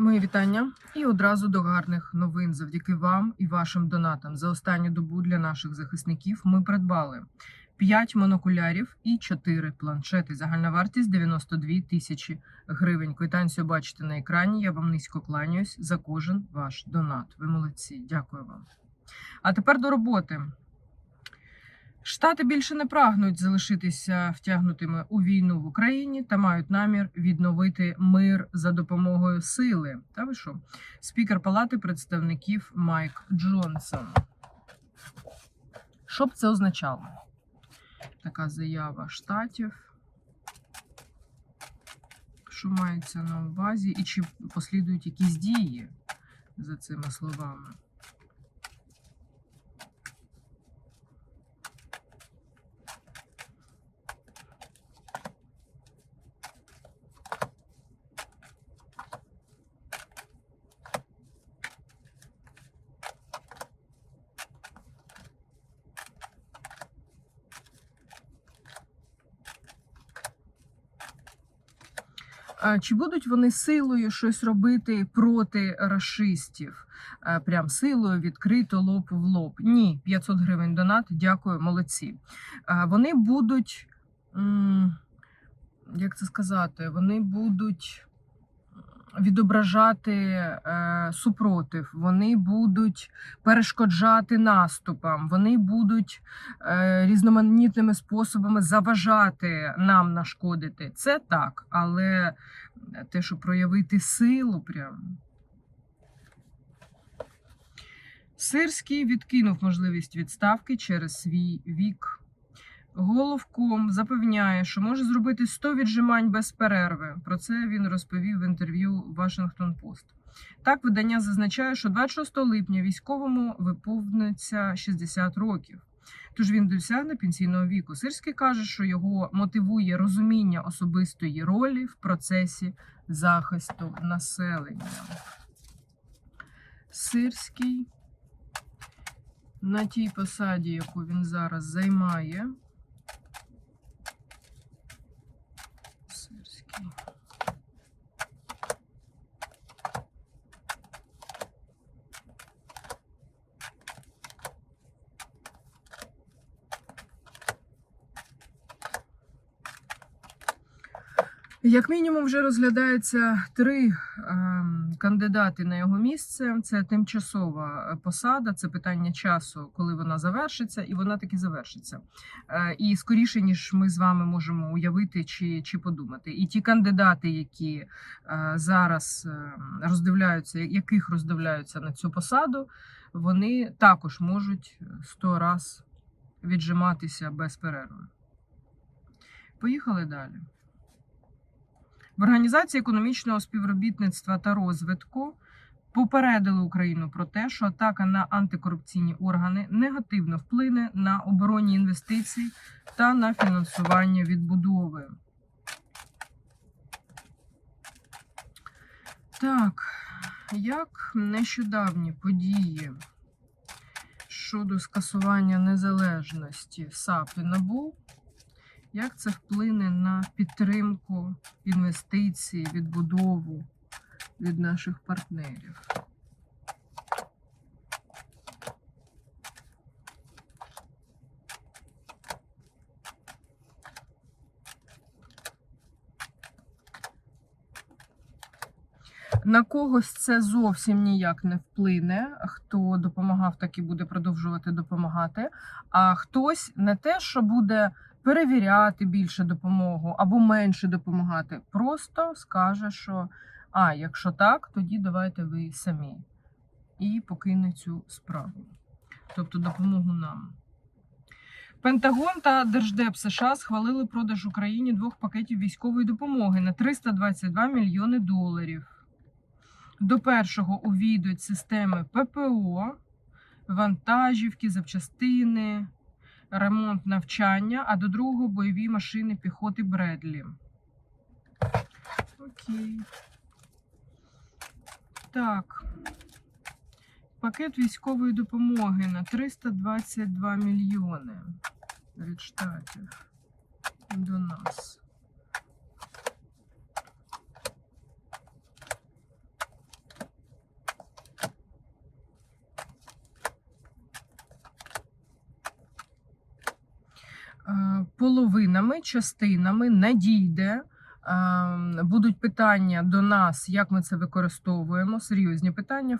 Мої вітання і одразу до гарних новин. Завдяки вам і вашим донатам за останню добу для наших захисників ми придбали 5 монокулярів і 4 планшети. Загальна вартість 92 тисячі гривень. Квитанцію бачите на екрані. Я вам низько кланяюсь за кожен ваш донат. Ви молодці. Дякую вам. А тепер до роботи. Штати більше не прагнуть залишитися втягнутими у війну в Україні та мають намір відновити мир за допомогою сили. Та ви що? Спікер Палати представників Майк Джонсон. Що б це означало? Така заява штатів. Що мається на увазі, і чи послідують якісь дії за цими словами? Чи будуть вони силою щось робити проти рашистів? Е, Прям силою відкрито лоб в лоб. Ні, 500 гривень донат. Дякую, молодці. Е, Вони будуть, як це сказати, вони будуть відображати е, супротив, вони будуть перешкоджати наступам, вони будуть е, різноманітними способами заважати нам нашкодити. Це так, але те, що проявити силу, прям. Сирський відкинув можливість відставки через свій вік. Головком запевняє, що може зробити 100 віджимань без перерви. Про це він розповів в інтерв'ю Вашингтон Пост. Так, видання зазначає, що 26 липня військовому виповниться 60 років. Тож він досягне пенсійного віку. Сирський каже, що його мотивує розуміння особистої ролі в процесі захисту населення. Сирський на тій посаді, яку він зараз займає. Сирський. Як мінімум, вже розглядається три ем, кандидати на його місце. Це тимчасова посада, це питання часу, коли вона завершиться, і вона таки завершиться. Е, і скоріше, ніж ми з вами можемо уявити чи, чи подумати. І ті кандидати, які е, зараз е, роздивляються, яких роздивляються на цю посаду, вони також можуть сто раз віджиматися без перерви. Поїхали далі. В Організації економічного співробітництва та розвитку попередили Україну про те, що атака на антикорупційні органи негативно вплине на оборонні інвестиції та на фінансування відбудови. Так, як нещодавні події щодо скасування незалежності САП і НАБУ як це вплине на підтримку інвестицій, відбудову від наших партнерів? На когось це зовсім ніяк не вплине. Хто допомагав, так і буде продовжувати допомагати. А хтось не те, що буде перевіряти більше допомогу або менше допомагати. Просто скаже, що а, якщо так, тоді давайте ви самі. І покине цю справу. Тобто допомогу нам. Пентагон та Держдеп США схвалили продаж Україні двох пакетів військової допомоги на 322 мільйони доларів. До першого увійдуть системи ППО, вантажівки, запчастини, ремонт навчання, а до другого бойові машини піхоти Бредлі. Окей. Так. Пакет військової допомоги на 322 мільйони від штатів до нас. Половинами, частинами надійде. Ем, Будуть питання до нас, як ми це використовуємо, серйозні питання,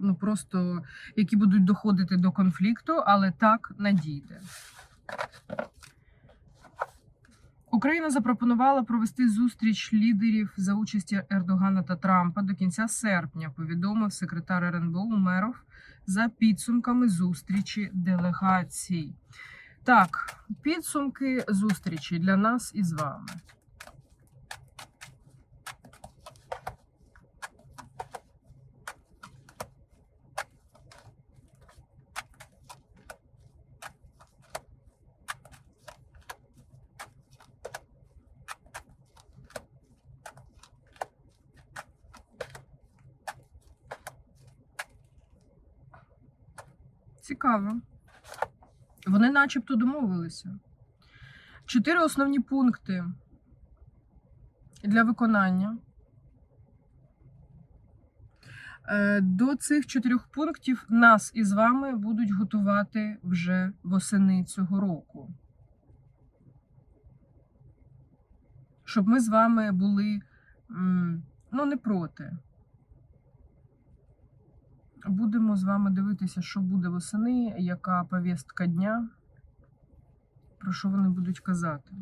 ну просто які будуть доходити до конфлікту, але так надійде. Україна запропонувала провести зустріч лідерів за участі Ердогана та Трампа до кінця серпня, повідомив секретар РНБО Умеров за підсумками зустрічі делегацій. Так, підсумки зустрічі для нас із вами. Цікаво. Вони начебто домовилися. Чотири основні пункти для виконання. Е, До цих чотирьох пунктів нас із вами будуть готувати вже восени цього року. Щоб ми з вами були ну, не проти. Будемо з вами дивитися, що буде восени, яка повістка дня, про що вони будуть казати.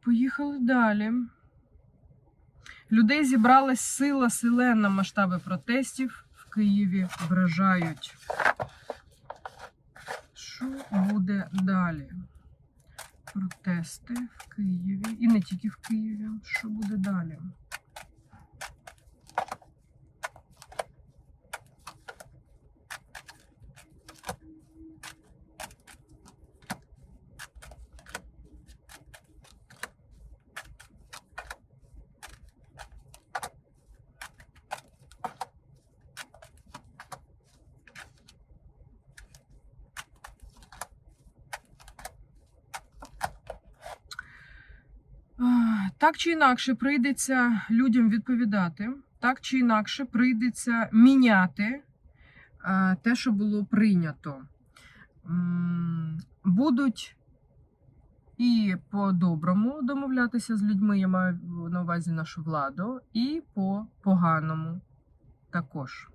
Поїхали далі. Людей зібралась сила селена. Масштаби протестів в Києві вражають. Що буде далі? Протести в Києві. І не тільки в Києві. Що буде далі? Так чи інакше прийдеться людям відповідати, так чи інакше прийдеться міняти е, те, що було прийнято. Будуть і по-доброму домовлятися з людьми, я маю на увазі нашу владу, і по поганому також.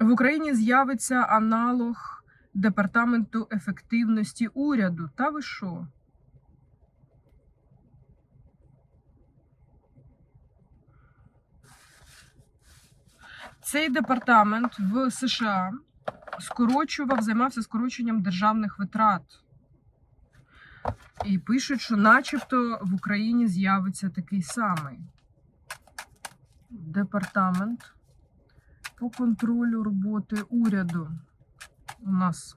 В Україні з'явиться аналог департаменту ефективності уряду. Та ви що? Цей департамент в США скорочував, займався скороченням державних витрат. І пишуть, що начебто в Україні з'явиться такий самий департамент по контролю роботи уряду у нас.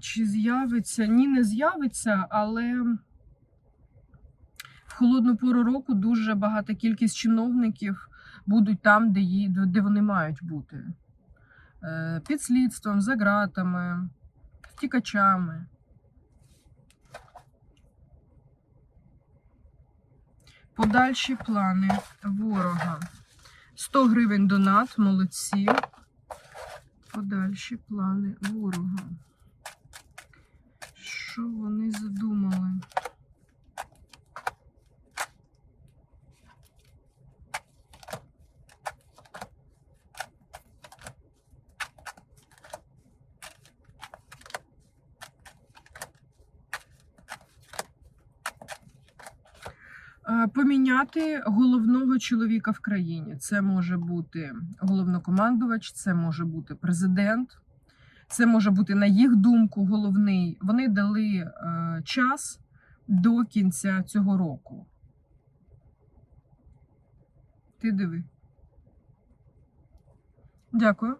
Чи з'явиться? Ні, не з'явиться, але холодну пору року дуже багата кількість чиновників будуть там, де, ї- де вони мають бути. Е, Під слідством, за ґратами, втікачами. Подальші плани ворога. 100 гривень донат, молодці. Подальші плани ворога. Що вони задумали? Поміняти головного чоловіка в країні. Це може бути головнокомандувач, це може бути президент, це може бути, на їх думку, головний. Вони дали е, час до кінця цього року. Ти диви. Дякую.